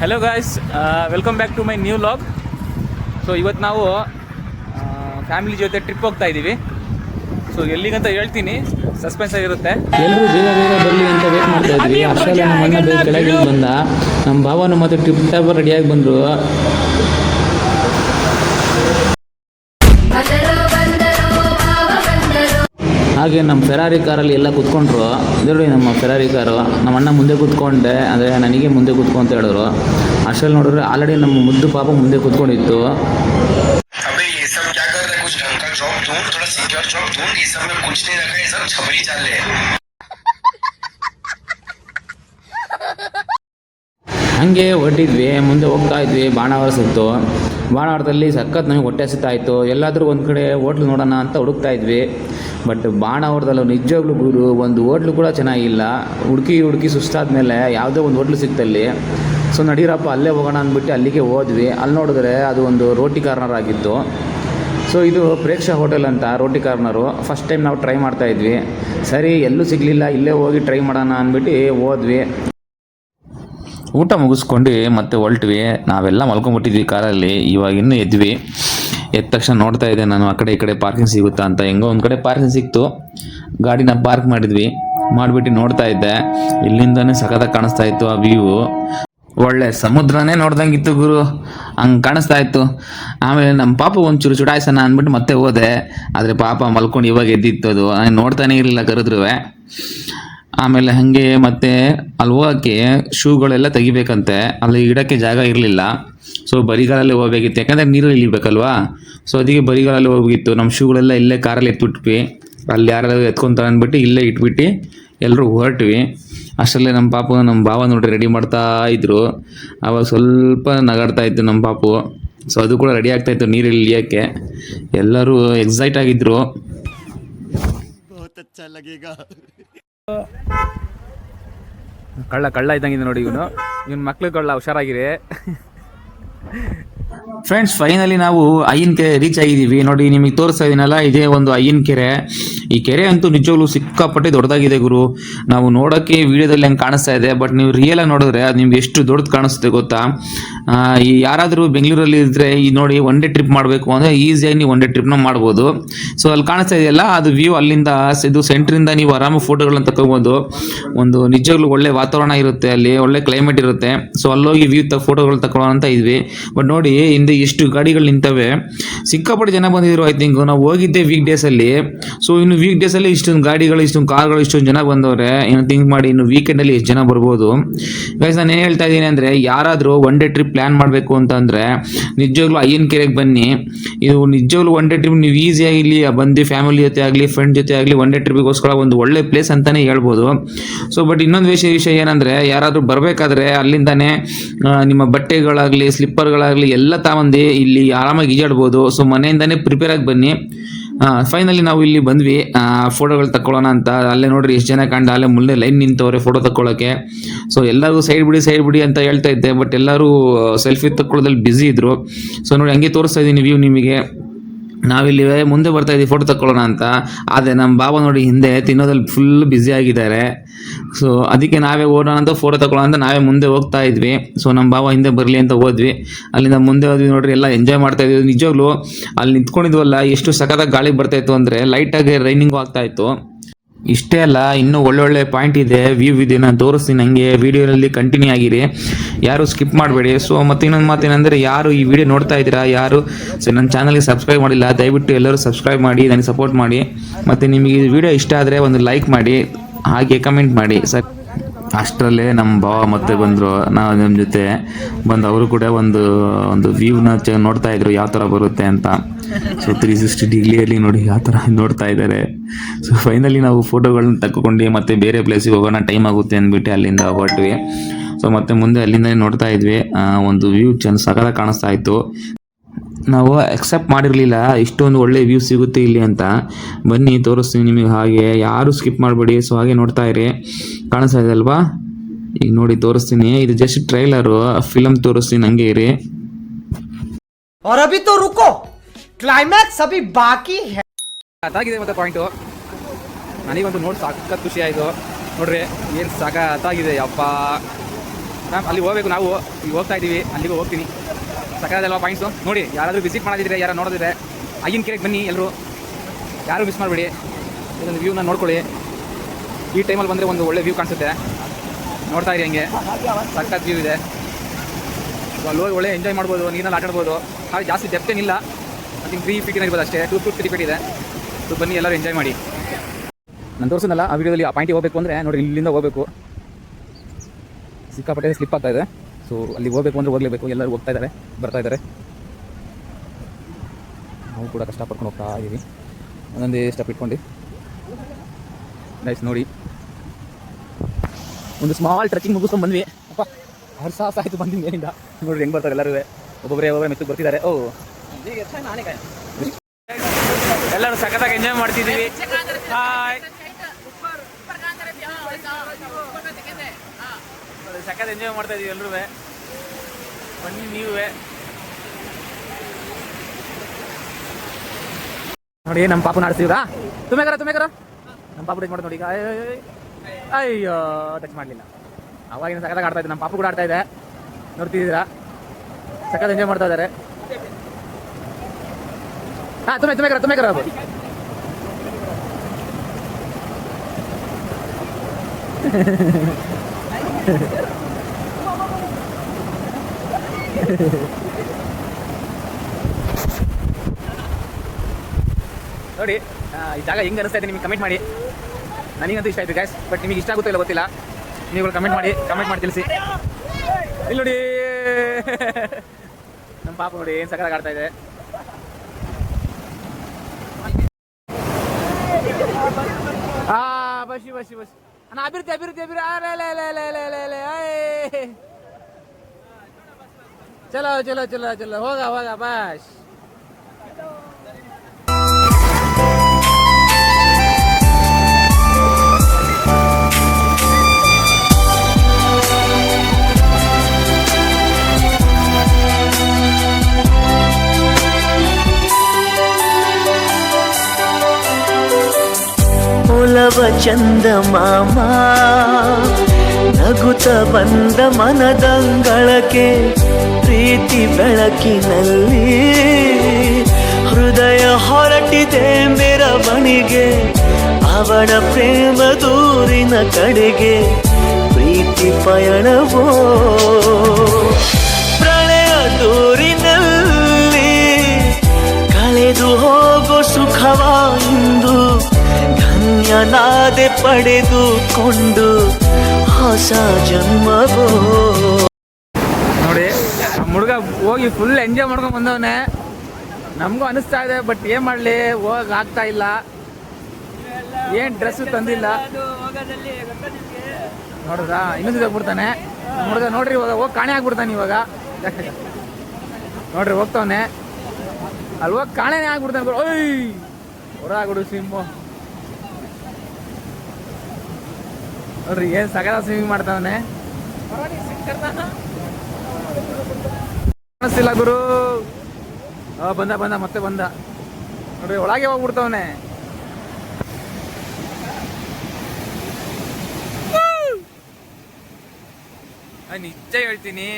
Hello guys welcome back to my new vlog so ಇವತ್ತು ನಾವು family ಜೊತೆ trip ಹೋಗ್ತಾ ಇದ್ದೀವಿ ಸೊ ಎಲ್ಲಿಗಂತ ಹೇಳ್ತೀನಿ ಸಸ್ಪೆನ್ಸ್ ಆಗಿರುತ್ತೆ. ಎಲ್ಲರೂ ಬೇಗ ಬೇಗ ಬರಲಿ ಅಂತ ವೇಟ್ ಮಾಡ್ತಾ ಇದ್ವಿ. ಅಷ್ಟರಲ್ಲಿ ನಮ್ಮ ಅಣ್ಣ ಕೆಳಗೆ ಬಂದ. ನಮ್ಮ ಭಾವನು ಮತ್ತೆ ಟ್ರಿಪ್ ಟಾಪ್ ರೆಡಿಯಾಗಿ ಬಂದರು. ಹಾಗೆ ನಮ್ಮ ಫೆರಾರಿ ಕಾರಲ್ಲಿ ಎಲ್ಲ ಕೂತ್ಕೊಂಡ್ರು. ನೋಡಿ ನಮ್ಮ ಫೆರಾರಿ ಕಾರು ನಮ್ಮ ಅಣ್ಣ ಮುಂದೆ ಕೂತ್ಕೊಂಡೆ. ಅಂದರೆ ನನಗೆ ಮುಂದೆ ಕೂತ್ಕೊ ಅಂತ ಹೇಳಿದ್ರು. ಅಷ್ಟರಲ್ಲಿ ನೋಡಿದ್ರೆ ಆಲ್ರೆಡಿ ನಮ್ಮ ಮುದ್ದು ಪಾಪ ಮುಂದೆ ಕೂತ್ಕೊಂಡಿತ್ತು. ಹಂಗೆ ಹೊಟ್ಟಿದ್ವಿ ಮುಂದೆ ಹೋಗ್ತಾ ಇದ್ವಿ ಬಾಣಾವರ ಸುತ್ತು. ಬಾಣಾವರದಲ್ಲಿ ಸಖತ್ ನಮಗೆ ಹೊಟ್ಟೆ ಸುತ್ತಾಯಿತು ಎಲ್ಲಾದರೂ ಒಂದು ಕಡೆ ಹೋಟ್ಲು ನೋಡೋಣ ಅಂತ ಹುಡುಕ್ತಾ ಇದ್ವಿ. ಬಟ್ ಬಾಣ ಅವ್ರದಲ್ಲ ನಿಜವಾಗ್ಲೂ ಗುರು, ಒಂದು ಹೋಟ್ಲು ಕೂಡ ಚೆನ್ನಾಗಿಲ್ಲ. ಹುಡುಕಿ ಹುಡುಕಿ ಸುಸ್ತಾದ್ಮೇಲೆ ಯಾವುದೋ ಒಂದು ಹೋಟ್ಲು ಸಿಕ್ತಲ್ಲಿ. ಸೊ ನಡೀರಪ್ಪ, ಅಲ್ಲೇ ಹೋಗೋಣ ಅಂದ್ಬಿಟ್ಟು ಅಲ್ಲಿಗೆ ಹೋದ್ವಿ. ಅಲ್ಲಿ ನೋಡಿದ್ರೆ ಅದು ಒಂದು ರೋಟಿ ಕಾರ್ನರ್ ಆಗಿತ್ತು ಸೊ ಇದು ಪ್ರೇಕ್ಷಾ ಹೋಟೆಲ್ ಅಂತ ರೋಟಿ ಕಾರ್ನರು. ಫಸ್ಟ್ ಟೈಮ್ ನಾವು ಟ್ರೈ ಮಾಡ್ತಾ ಇದ್ವಿ. ಸರಿ, ಎಲ್ಲೂ ಸಿಗಲಿಲ್ಲ, ಇಲ್ಲೇ ಹೋಗಿ ಟ್ರೈ ಮಾಡೋಣ ಅಂದ್ಬಿಟ್ಟು ಹೋದ್ವಿ. ಊಟ ಮುಗಿಸ್ಕೊಂಡು ಮತ್ತೆ ಹೊಲ್ಟ್ವಿ ನಾವೆಲ್ಲ ಮಲ್ಕೊಂಡ್ಬಿಟ್ಟಿದ್ವಿ ಕಾರಲ್ಲಿ ಇವಾಗಿನ್ನೂ ಎದ್ವಿ. ಎದ್ದ ತಕ್ಷಣ ನೋಡ್ತಾ ಇದ್ದೆ ನಾನು, ಆ ಕಡೆ ಈ ಕಡೆ ಪಾರ್ಕಿಂಗ್ ಸಿಗುತ್ತಾ ಅಂತ. ಹೆಂಗೋ ಒಂದು ಕಡೆ ಪಾರ್ಕಿಂಗ್ ಸಿಕ್ತು. ಗಾಡಿನ ಪಾರ್ಕ್ ಮಾಡಿದ್ವಿ. ಮಾಡಿಬಿಟ್ಟು ನೋಡ್ತಾ ಇದ್ದೆ. ಇಲ್ಲಿಂದನೇ ಸಖತ್ತಾಗಿ ಕಾಣಿಸ್ತಾ ಇತ್ತು ಆ ವ್ಯೂ ಒಳ್ಳೆ ಸಮುದ್ರನೇ ನೋಡ್ದಂಗಿತ್ತು ಗುರು. ಹಂಗೆ ಕಾಣಿಸ್ತಾ ಇತ್ತು. ಆಮೇಲೆ ನಮ್ಮ ಪಾಪ ಒಂಚೂರು ಚುಡಾಯಿಸೋಣ ಅಂದ್ಬಿಟ್ಟು ಮತ್ತೆ ಹೋದೆ. ಆದರೆ ಪಾಪ ಮಲ್ಕೊಂಡು ಇವಾಗ ಎದ್ದಿತ್ತು ಅದು. ನಾನು ನೋಡ್ತಾನೆ ಇರಲಿಲ್ಲ ಕರೆದ್ರೂ ಆಮೇಲೆ ಹಾಗೆ ಮತ್ತೆ ಅಲ್ಲಿ ಹೋಗೋಕ್ಕೆ ಶೂಗಳೆಲ್ಲ ತೆಗಿಬೇಕಂತೆ. ಅಲ್ಲಿ ಇಡೋಕ್ಕೆ ಜಾಗ ಇರಲಿಲ್ಲ. ಸೊ ಬರಿಗಾಲಲ್ಲಿ ಹೋಗ್ಬೇಕಿತ್ತು. ಯಾಕಂದರೆ ನೀರು ಇಳಿಬೇಕಲ್ವಾ? ಸೊ ಅದಕ್ಕೆ ಬರಿಗಾಲಲ್ಲಿ ಹೋಗಿತ್ತು ನಮ್ಮ ಶೂಗಳೆಲ್ಲ ಇಲ್ಲೇ ಕಾರಲ್ಲಿ ಎತ್ಬಿಟ್ವಿ. ಅಲ್ಲಿ ಯಾರಾದರೂ ಎತ್ಕೊಂತಾರೆ ಅಂದ್ಬಿಟ್ಟು ಇಲ್ಲೇ ಇಟ್ಬಿಟ್ಟು ಎಲ್ಲರೂ ಹೊರಟ್ವಿ. ಅಷ್ಟರಲ್ಲೇ ನಮ್ಮ ಪಾಪು ನಮ್ಮ ಭಾವ ನೋಡಿ ರೆಡಿ ಮಾಡ್ತಾ ಇದ್ರು. ಅವಾಗ ಸ್ವಲ್ಪ ನಗಾಡ್ತಾ ಇತ್ತು ನಮ್ಮ ಪಾಪು. ಸೊ ಅದು ಕೂಡ ರೆಡಿ ಆಗ್ತಾಯಿತ್ತು ನೀರು ಇಳಿಯೋಕ್ಕೆ. ಎಲ್ಲರೂ ಎಕ್ಸೈಟ್ ಆಗಿದ್ರು. ಕಳ್ಳ ಕಳ್ಳ ಇದ್ದಂಗಿದೆ ನೋಡಿ ಇವನು. ಇವನ್ ಮಕ್ಳು ಕಳ್ಳ ಹುಷಾರಾಗಿರಿ. ಫ್ರೆಂಡ್ಸ್ ಫೈನಲಿ ನಾವು ಅಯ್ಯನ್ ಕೆರೆ ರೀಚ್ ಆಗಿದ್ದೀವಿ. ನೋಡಿ, ನಿಮಗೆ ತೋರಿಸ್ತಾ ಇದ್ದೀನಲ್ಲ ಇದೇ ಒಂದು ಅಯ್ಯನ ಕೆರೆ. ಈ ಕೆರೆ ಅಂತೂ ನಿಜವಾಗ್ಲೂ ಸಿಕ್ಕಾಪಟ್ಟೆ ದೊಡ್ಡದಾಗಿದೆ ಗುರು. ನಾವು ನೋಡೋಕ್ಕೆ ವಿಡಿಯೋದಲ್ಲಿ ಹಂಗೆ ಕಾಣಿಸ್ತಾ ಇದೆ ಬಟ್ ನೀವು ರಿಯಲ್ ಆಗಿ ನೋಡಿದ್ರೆ ಅದು ನಿಮ್ಗೆ ಎಷ್ಟು ದೊಡ್ಡದು ಕಾಣಿಸುತ್ತೆ ಗೊತ್ತಾ? ಈ ಯಾರಾದರೂ ಬೆಂಗಳೂರಲ್ಲಿ ಇದ್ದರೆ ಈ ನೋಡಿ ಒನ್ ಡೇ ಟ್ರಿಪ್ ಮಾಡಬೇಕು ಅಂದರೆ ಈಸಿಯಾಗಿ ನೀವು ಒನ್ ಡೇ ಟ್ರಿಪ್ನ ಮಾಡ್ಬೋದು. ಸೊ ಅಲ್ಲಿ ಕಾಣಿಸ್ತಾ ಇದೆಯಲ್ಲ, ಅದು ವ್ಯೂ ಅಲ್ಲಿಂದ, ಇದು ಸೆಂಟ್ರಿಂದ ನೀವು ಆರಾಮ ಫೋಟೋಗಳನ್ನ ತಗೋಬೋದು ಒಂದು ನಿಜವಾಗ್ಲೂ ಒಳ್ಳೆ ವಾತಾವರಣ ಇರುತ್ತೆ ಅಲ್ಲಿ, ಒಳ್ಳೆ ಕ್ಲೈಮೇಟ್ ಇರುತ್ತೆ. ಸೊ ಅಲ್ಲೋಗಿ ವ್ಯೂ ತ ಫೋಟೋಗಳು ತಗೊಳ್ಳೋಣ ಅಂತ ಇದ್ವಿ. ಬಟ್ ನೋಡಿ, ಹಿಂದೆ ಎಷ್ಟು ಗಾಡಿಗಳು ನಿಂತವೆ. ಸಿಕ್ಕಾಪಟ್ಟೆ ಜನ ಬಂದಿದ್ರು ಐ ಥಿಂಕ್ ನಾವು ಹೋಗಿದ್ದೆ ವೀಕ್ ಡೇಸಲ್ಲಿ ಸೊ ಇನ್ನು ವೀಕ್ ಡೇಸಲ್ಲಿ ಇಷ್ಟೊಂದು ಗಾಡಿಗಳು, ಇಷ್ಟೊಂದು ಕಾರ್ಗಳು ಇಷ್ಟೊಂದು ಜನ ಬಂದವ್ರೆ. ಇನ್ನು ಥಿಂಕ್ ಮಾಡಿ ಇನ್ನು ವೀಕೆಂಡಲ್ಲಿ ಎಷ್ಟು ಜನ ಬರ್ಬೋದು. ಗೈಸ್ ನಾನು ಏನು ಹೇಳ್ತಾ ಇದ್ದೀನಿ ಅಂದರೆ, ಯಾರಾದರೂ ಒನ್ ಡೇ ಟ್ರಿಪ್ ಪ್ಲ್ಯಾನ್ ಮಾಡಬೇಕು ಅಂತಂದರೆ ನಿಜವಾಗ್ಲೂ ಅಯ್ಯನ ಕೆರೆಗೆ ಬನ್ನಿ. ಇದು ನಿಜವಾಗ್ಲೂ ಒನ್ ಡೇ ಟ್ರಿಪ್ ನೀವು ಈಸಿಯಾಗಿ ಇಲ್ಲಿ ಬಂದು ಫ್ಯಾಮಿಲಿ ಜೊತೆ ಆಗಲಿ ಫ್ರೆಂಡ್ ಜೊತೆ ಆಗಲಿ ಒನ್ ಡೇ ಟ್ರಿಪ್ಗೋಸ್ಕರ ಒಂದು ಒಳ್ಳೆ ಪ್ಲೇಸ್ ಅಂತಲೇ ಹೇಳ್ಬೋದು. ಸೊ ಬಟ್ ಇನ್ನೊಂದು ವಿಷಯ ವಿಷಯ ಏನಂದರೆ, ಯಾರಾದರೂ ಬರಬೇಕಾದ್ರೆ ಅಲ್ಲಿಂದಾನೆ ನಿಮ್ಮ ಬಟ್ಟೆಗಳಾಗಲಿ ಸ್ಲಿಪ್ಪರ್ಗಳಾಗಲಿ ಎಲ್ಲ ತಗೊಂಡು ಇಲ್ಲಿ ಆರಾಮಾಗಿ ಈಜಾಡ್ಬೋದು. ಸೊ ಮನೆಯಿಂದನೇ ಪ್ರಿಪೇರ್ ಆಗಿ ಬನ್ನಿ. ಫೈನಲಿ ನಾವು ಇಲ್ಲಿ ಬಂದ್ವಿ. ಫೋಟೋಗಳು ತಗೊಳ್ಳೋಣ ಅಂತ. ಅಲ್ಲೇ ನೋಡ್ರಿ ಎಷ್ಟು ಜನ ಕಂಡು, ಅಲ್ಲೇ ಮುಂದೆ ಲೈನ್ ನಿಂತವ್ರೆ ಫೋಟೋ ತಗೊಳ್ಳೋಕೆ ಸೊ ಎಲ್ಲರೂ ಸೈಡ್ ಬಿಡಿ ಸೈಡ್ ಬಿಡಿ ಅಂತ ಹೇಳ್ತಾ ಇದ್ದೆ. ಬಟ್ ಎಲ್ಲರೂ ಸೆಲ್ಫಿ ತಕ್ಕೊಳ್ಳೋದಲ್ಲಿ ಬ್ಯುಸಿ ಇದ್ರು. ಸೊ ನೋಡಿ, ಹಂಗೆ ತೋರಿಸ್ತಾ ಇದ್ದೀನಿ ವ್ಯೂ ನಿಮಗೆ. ನಾವಿಲ್ಲಿ ಮುಂದೆ ಬರ್ತಾ ಇದ್ದೀವಿ ಫೋಟೋ ತಗೊಳ್ಳೋಣ ಅಂತ. ಆದರೆ ನಮ್ಮ ಬಾಬಾ ನೋಡಿ ಹಿಂದೆ ತಿನ್ನೋದಲ್ಲಿ ಫುಲ್ ಬ್ಯುಸಿ ಆಗಿದ್ದಾರೆ. ಸೊ ಅದಕ್ಕೆ ನಾವೇ ಓಡೋಣ ಅಂತ ಫೋಟೋ ತಗೊಳ್ಳೋಣ ಅಂತ ನಾವೇ ಮುಂದೆ ಹೋಗ್ತಾ ಇದ್ವಿ. ಸೊ ನಮ್ಮ ಬಾಬಾ ಹಿಂದೆ ಬರಲಿ ಅಂತ ಹೋದ್ವಿ. ಅಲ್ಲಿಂದ ಮುಂದೆ ಹೋದ್ವಿ ನೋಡ್ರಿ, ಎಲ್ಲ ಎಂಜಾಯ್ ಮಾಡ್ತಾ ಇದ್ವಿ. ನಿಜವಾಗ್ಲೂ ಅಲ್ಲಿ ನಿಂತ್ಕೊಂಡಿದ್ವಲ್ಲ, ಎಷ್ಟು ಸಖತ್ತಾಗಿ ಗಾಳಿ ಬರ್ತಾ ಇತ್ತು ಅಂದರೆ ಲೈಟಾಗಿ ರೈನಿಂಗು ಆಗ್ತಾ ಇತ್ತು. ಇಷ್ಟೇ ಅಲ್ಲ, ಇನ್ನೂ ಒಳ್ಳೊಳ್ಳೆ ಪಾಯಿಂಟ್ ಇದೆ ವ್ಯೂ ಇದೆ ನಾನು ತೋರಿಸ್ತೀನಿ ನನಗೆ ವಿಡಿಯೋನಲ್ಲಿ ಕಂಟಿನ್ಯೂ ಆಗಿರಿ. ಯಾರು ಸ್ಕಿಪ್ ಮಾಡಬೇಡಿ. ಸೊ ಮತ್ತೆ ಇನ್ನೊಂದು ಮಾತೇನೆಂದರೆ, ಯಾರು ಈ ವಿಡಿಯೋ ನೋಡ್ತಾ ಇದ್ದೀರಾ, ಯಾರು ಸೊ ನನ್ನ ಚಾನಲ್ಗೆ ಸಬ್ಸ್ಕ್ರೈಬ್ ಮಾಡಿಲ್ಲ, ದಯವಿಟ್ಟು ಎಲ್ಲರೂ ಸಬ್ಸ್ಕ್ರೈಬ್ ಮಾಡಿ, ನನಗೆ ಸಪೋರ್ಟ್ ಮಾಡಿ. ಮತ್ತು ನಿಮಗೆ ಈ ವಿಡಿಯೋ ಇಷ್ಟ ಆದರೆ ಒಂದು ಲೈಕ್ ಮಾಡಿ, ಹಾಗೆ ಕಮೆಂಟ್ ಮಾಡಿ, ಸರ್. ಅಷ್ಟರಲ್ಲೇ ನಮ್ಮ ಭಾವ ಮತ್ತೆ ಬಂದರು, ನಾವು ನಿಮ್ಮ ಜೊತೆ ಬಂದು ಅವರು ಕೂಡ ಒಂದು ಒಂದು ವ್ಯೂವ್ನ ಚ, ನೋಡ್ತಾ ಇದ್ರು ಯಾವ ಥರ ಬರುತ್ತೆ ಅಂತ. ಸೊ ತ್ರೀ ಸಿಕ್ಸ್ಟಿ ಡಿಗ್ರಿಯಲ್ಲಿ ನೋಡಿ ಯಾವ ಥರ ನೋಡ್ತಾ ಇದ್ದಾರೆ. ಸೊ ಫೈನಲಿ ನಾವು ಫೋಟೋಗಳನ್ನ ತಗೊಂಡು ಮತ್ತೆ ಬೇರೆ ಪ್ಲೇಸಿಗೆ ಹೋಗೋಣ ಟೈಮ್ ಆಗುತ್ತೆ ಅಂದ್ಬಿಟ್ಟು ಅಲ್ಲಿಂದ ಹೊರಟ್ವಿ ಸೊ ಮತ್ತೆ ಮುಂದೆ ಅಲ್ಲಿಂದನೇ ನೋಡ್ತಾ ಇದ್ವಿ ಆ, ಒಂದು ವ್ಯೂ ಚೆನ್ನ ಸಕಲ ಕಾಣಿಸ್ತಾ ಇತ್ತು ನಾವು ಎಕ್ಸೆಪ್ಟ್ ಮಾಡಿರಲಿಲ್ಲ ಇಷ್ಟೊಂದು ಒಳ್ಳೆ ವ್ಯೂ ಸಿಗುತ್ತೆ ಇಲ್ಲಿ ಅಂತ ಬನ್ನಿ ತೋರಿಸ್ತೀನಿ ನಿಮಗೆ ಹಾಗೆ ಯಾರು ಸ್ಕಿಪ್ ಮಾಡಬೇಡಿ ಸೊ ಹಾಗೆ ನೋಡ್ತಾ ಇರಿ ಕಾಣಿಸ್ತಾ ಇದೆ ಅಲ್ವಾ ಈಗ ನೋಡಿ ತೋರಿಸ್ತೀನಿ ಇದು ಜಸ್ಟ್ ಟ್ರೈಲರು ಫಿಲಮ್ ತೋರಿಸ್ತೀನಿ ಹಂಗೆ ಇರಿ और अभी तो रुको क्लाइमैक्स अभी बाकी है ಅದಾಗಿದೆ ಮತ್ತೆ ಪಾಯಿಂಟು ನನಗೊಂದು ನೋಡಿ ಸಾಕತ್ ಖುಷಿ ಆಯಿತು. ನೋಡ್ರಿ, ಏನು ಸಾಕಾಗಿದೆ ಅಪ್ಪ ಮ್ಯಾಮ್ ಅಲ್ಲಿ ಹೋಗ್ಬೇಕು ನಾವು. ಈಗ ಹೋಗ್ತಾ ಇದ್ದೀವಿ. ಅಲ್ಲಿಗೆ ಹೋಗ್ತೀನಿ. ಸಕಾಲದಲ್ವ ಪಾಯಿಂಟ್ಸು ನೋಡಿ, ಯಾರಾದರೂ ವಿಸಿಟ್ ಮಾಡೋದಿದ್ರೆ ಯಾರು ನೋಡೋದಿದ್ರೆ, ಆಗಿನ ಕೆರೆಗೆ ಬನ್ನಿ ಎಲ್ಲರೂ ಯಾರು ಮಿಸ್ ಮಾಡಬೇಡಿ. ಇದೊಂದು ವ್ಯೂನ ನೋಡ್ಕೊಳ್ಳಿ. ಈ ಟೈಮಲ್ಲಿ ಬಂದರೆ ಒಂದು ಒಳ್ಳೆ ವ್ಯೂ ಕಾಣಿಸುತ್ತೆ. ನೋಡ್ತಾ ಇರಿ ಹಂಗೆ. ಸಕ್ಕತ್ ವ್ಯೂ ಇದೆ. ಅಲ್ಲಿ ಹೋಗಿ ಒಳ್ಳೆ ಎಂಜಾಯ್ ಮಾಡ್ಬೋದು, ನೀರಲ್ಲಿ ಆಟಾಡ್ಬೋದು. ಹಾಗೆ ಜಾಸ್ತಿ ಡೆಪ್ತೇನಿಲ್ಲ ಅದಕ್ಕೆ ತ್ರೀ ಫೀಟಿನ ಇರ್ಬೋದು ಅಷ್ಟೇ. ಟೂ ಟು ತ್ರೀ ಫೀಟ್ ಇದೆ. ಸೊ ಬನ್ನಿ, ಎಲ್ಲರೂ ಎಂಜಾಯ್ ಮಾಡಿ. ನಾನು ತೋರಿಸಿದ್ನಲ್ಲ, ಆ ವಿಡಿಯೋದಲ್ಲಿ ಆ ಪಾಯಿಂಟಿಗೆ ಹೋಗಬೇಕು ಅಂದರೆ, ನೋಡಿ, ಇಲ್ಲಿಂದ ಹೋಗಬೇಕು. ಸಿಕ್ಕಾಪಟ್ಟೆ ಸ್ಲಿಪ್ ಆಗ್ತಾ ಇದೆ. ಸೊ ಅಲ್ಲಿ ಹೋಗಬೇಕು ಅಂದರೆ ಹೋಗಲೇಬೇಕು. ಎಲ್ಲರೂ ಹೋಗ್ತಾ ಇದ್ದಾರೆ, ಬರ್ತಾ ಇದ್ದಾರೆ. ನಾವು ಕೂಡ ಕಷ್ಟಪಡ್ಕೊಂಡು ಹೋಗ್ತಾ ಇದ್ದೀವಿ ಒಂದೊಂದೇ ಸ್ಟೆಪ್ ಇಟ್ಕೊಂಡು. ನೈಸ್ ನೋಡಿ. ಒಂದು ಸ್ಮಾಲ್ ಟ್ರೆಕ್ಕಿಂಗ್ ಮುಗಿಸ್ಕೊಂಡು ಬಂದ್ವಿ. ಅಪ್ಪ ಹರ್ ಸಾಹಸ ಆಯಿತು ಬಂದಿದ್ದು ನೋಡಿ ನೋಡ್ರಿ, ಹೆಂಗೆ ಬರ್ತಾರೆ, ಎಲ್ಲರೂ ಒಬ್ಬೊಬ್ಬರೇ ಒಬ್ಬೊಬ್ಬರೇ ಮೆತ್ತಗೆ ಬರ್ತಿದ್ದಾರೆ. ಓ. ಎಲ್ಲರೂ ಸಖತ್ತಾಗಿ ಎಂಜಾಯ್ ಮಾಡ್ತಿದ್ದೀವಿ. ಹಾಯ್ ಸಖತ್ ಎಂಜಾಯ್ ಮಾಡ್ತಾ ಇದೀವಿ ಎಲ್ಲರೂ ಬನ್ನಿ ನೀವೇ. ನೋಡಿ ನಮ್ಮ ಪಾಪು ಆಡಿಸ್ತೀವ್ರಾ ತುಮೇಕರ ತುಮೇಕರ ನಮ್ಮ ಪಾಪು ಟಚ್ ಮಾಡ್ತಾರೆ ನೋಡಿ. ಅಯ್ಯೋ ಟಚ್ ಮಾಡಲಿಲ್ಲ. ಅವಾಗಿನ ಸಖತ್ತಾಗಿ ಆಡ್ತಾ ಇದ್ದೆ. ನಮ್ಮ ಪಾಪು ಕೂಡ ಆಡ್ತಾ ಇದೆ. ನೋಡ್ತಿದ್ದೀರಾ? ಸಖತ್ ಎಂಜಾಯ್ ಮಾಡ್ತಾ ಇದ್ದಾರೆ. ಹಾಂ तुम्हें करा तुम्हें करा ನೋಡಿ ಈ ಜಾಗ ಹೆಂಗೆ ಅನಿಸ್ತಾ ಇದೆ ನಿಮಗೆ ಕಮೆಂಟ್ ಮಾಡಿ. ನನಗಂತೂ ಇಷ್ಟ ಆಯ್ತು ಗ್ಯಾಸ್ ಬಟ್ ನಿಮಗೆ ಇಷ್ಟ ಆಗುತ್ತೋ ಇಲ್ಲ ಗೊತ್ತಿಲ್ಲ. ನೀವು ಕಮೆಂಟ್ ಮಾಡಿ ಕಮೆಂಟ್ ಮಾಡಿ ತಿಳಿಸಿ. ಇಲ್ಲಿ ನೋಡಿ. ನಮ್ಮ ಪಾಪ ನೋಡಿ, ಏನು ಸಕಲಾಗಿ ಆಡ್ತಾ ಇದೆ. हा बशी बशी बशी. आणि अभिरते अभिरते अभिर अरे लय लय लय लय लय लय आय चलो चलो चलो चलो. होगा होगा बस. ಒಲವ ಚಂದ ಮಾಮ. ನಗುತ ಬಂದ ಮನದಂಗಳಕ್ಕೆ ಪ್ರೀತಿ ಬೆಳಕಿನಲ್ಲಿ. ಹೃದಯ ಹೊರಟಿದೆ ಮೆರವಣಿಗೆ, ಅವನ ಪ್ರೇಮ ದೂರಿನ ಕಡೆಗೆ ಪ್ರೀತಿ ಪಯಣವೋ. ಪ್ರಳಯ ದೂರಿನಲ್ಲಿ ಕಳೆದು ಹೋಗೋ ಸುಖವಾ ಧನ್ಯನಾದೆ ಪಡೆದುಕೊಂಡು ಹೊಸ ಜನ್ಮವೋ. ನೋಡಿ ನಮ್ಮ ಹುಡುಗ ಹೋಗಿ ಫುಲ್ ಎಂಜಾಯ್ ಮಾಡ್ಕೊಂಡು ಬಂದವನೆ. ನಮಗೂ ಅನಿಸ್ತಾ ಇದೆ ಬಟ್ ಏನು ಮಾಡಲಿ? ಹೋಗಕ್ ಆಗ್ತಾ ಇಲ್ಲ. ಏನು ಡ್ರೆಸ್ಸು ತಂದಿಲ್ಲ. ನೋಡಿದ್ರಾ? ಇನ್ನೊಂದು ಹೋಗ್ಬಿಡ್ತಾನೆ. ಹುಡುಗ ನೋಡ್ರಿ ಇವಾಗ, ಹೋಗಿ ಕಾಣೆ ಆಗ್ಬಿಡ್ತಾನೆ ಇವಾಗ. ನೋಡ್ರಿ, ಹೋಗ್ತಾವನೆ. ಅಲ್ಲಿ ಹೋಗಿ ಕಾಣೆನೇ ಆಗ್ಬಿಡ್ತಾನೆ. ಓಯ್ ಹೊರಾಗ್ಬಿಡು ಸಿಮ್ಮು ನೋಡ್ರಿ, ಏನು ಸಗದ ಸ್ವಿಮ್ಮಿಂಗ್ ಮಾಡ್ತಾವನೆ? ಕಾಣಿಸ್ತಿಲ್ಲ ಗುರು. ಬಂದ ಬಂದ, ಮತ್ತೆ ಬಂದ. ನೋಡ್ರಿ, ಒಳಗೆ ಹೋಗ್ಬಿಡ್ತಾವನೆ. ನಿಜ ಹೇಳ್ತೀನಿ.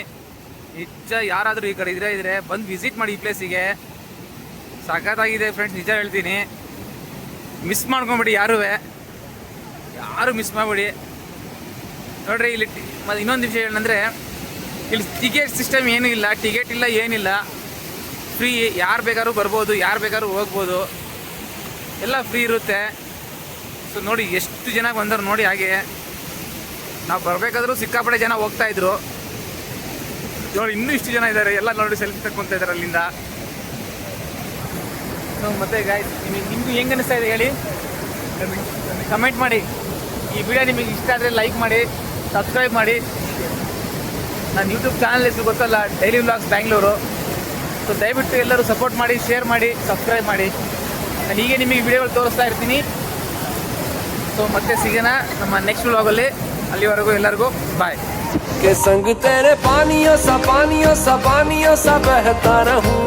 ನಿಜ ಯಾರಾದರೂ ಈ ಕಡೆ ಇದ್ರೆ ಇದ್ರೆ ಬಂದು ವಿಸಿಟ್ ಮಾಡಿ ಈ ಪ್ಲೇಸಿಗೆ ಸಖತ್ತಾಗಿದೆ ಫ್ರೆಂಡ್ಸ್ ನಿಜ ಹೇಳ್ತೀನಿ. ಮಿಸ್ ಮಾಡ್ಕೊಂಬಿಡಿ ಯಾರೂ ಯಾರು ಮಿಸ್ ಮಾಡಬೇಡಿ. ನೋಡ್ರಿ ಇಲ್ಲಿ ಮತ್ತು ಇನ್ನೊಂದು ವಿಷಯ ಏನಂದರೆ, ಇಲ್ಲಿ ಟಿಕೆಟ್ ಸಿಸ್ಟಮ್ ಏನೂ ಇಲ್ಲ ಟಿಕೆಟ್ ಇಲ್ಲ, ಏನಿಲ್ಲ. ಫ್ರೀ ಯಾರು ಬೇಕಾದ್ರೂ ಬರ್ಬೋದು, ಯಾರು ಬೇಕಾದ್ರೂ ಹೋಗ್ಬೋದು. ಎಲ್ಲ ಫ್ರೀ ಇರುತ್ತೆ. ಸೊ ನೋಡಿ, ಎಷ್ಟು ಜನ ಬಂದರು ನೋಡಿ ಹಾಗೆ. ನಾವು ಬರಬೇಕಾದ್ರೂ ಸಿಕ್ಕಾಪಡೆ ಜನ ಹೋಗ್ತಾ ಇದ್ರು. ನೋಡಿ, ಇನ್ನೂ ಇಷ್ಟು ಜನ ಇದ್ದಾರೆ ಎಲ್ಲ ನೋಡಿ ಸೆಲ್ಫಿ ತಕ್ಕೊತ ಇದ್ದಾರೆ ಅಲ್ಲಿಂದ. ಸೊ ಮತ್ತೆ ನಿಮಗೆ ನಿಮಗೂ ಹೆಂಗೆ ಅನಿಸ್ತಾ ಇದೆ ಹೇಳಿ? ಕಮೆಂಟ್ ಮಾಡಿ. ಈ ವಿಡಿಯೋ ನಿಮಗೆ ಇಷ್ಟ ಆದರೆ ಲೈಕ್ ಮಾಡಿ. ಸಬ್ಸ್ಕ್ರೈಬ್ ಮಾಡಿ ನನ್ನ ಯೂಟ್ಯೂಬ್ ಚಾನಲ್ ಹೆಸರು ಗೊತ್ತಲ್ಲ ಡೈಲಿ ವ್ಲಾಗ್ಸ್ ಬ್ಯಾಂಗ್ಳೂರು ಸೊ ದಯವಿಟ್ಟು ಎಲ್ಲರೂ ಸಪೋರ್ಟ್ ಮಾಡಿ ಶೇರ್ ಮಾಡಿ ಸಬ್ಸ್ಕ್ರೈಬ್ ಮಾಡಿ ನಾನು ಹೀಗೆ ನಿಮಗೆ ವಿಡಿಯೋಗಳು ತೋರಿಸ್ತಾ ಇರ್ತೀನಿ ಸೊ ಮತ್ತೆ ಸಿಗೋಣ ನಮ್ಮ ನೆಕ್ಸ್ಟ್ ವ್ಲಾಗಲ್ಲಿ ಅಲ್ಲಿವರೆಗೂ ಎಲ್ಲರಿಗೂ ಬಾಯ್ के संग तेरे पानियों सा पानियों सा पानियों सा बहता रहूं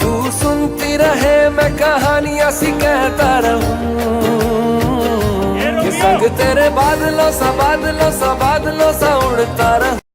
तू सुनती रहे मैं कहानियां सी कहता रहूं संग तेरे बादलों सा बादलों सा बादलों सा उड़ता रहूँ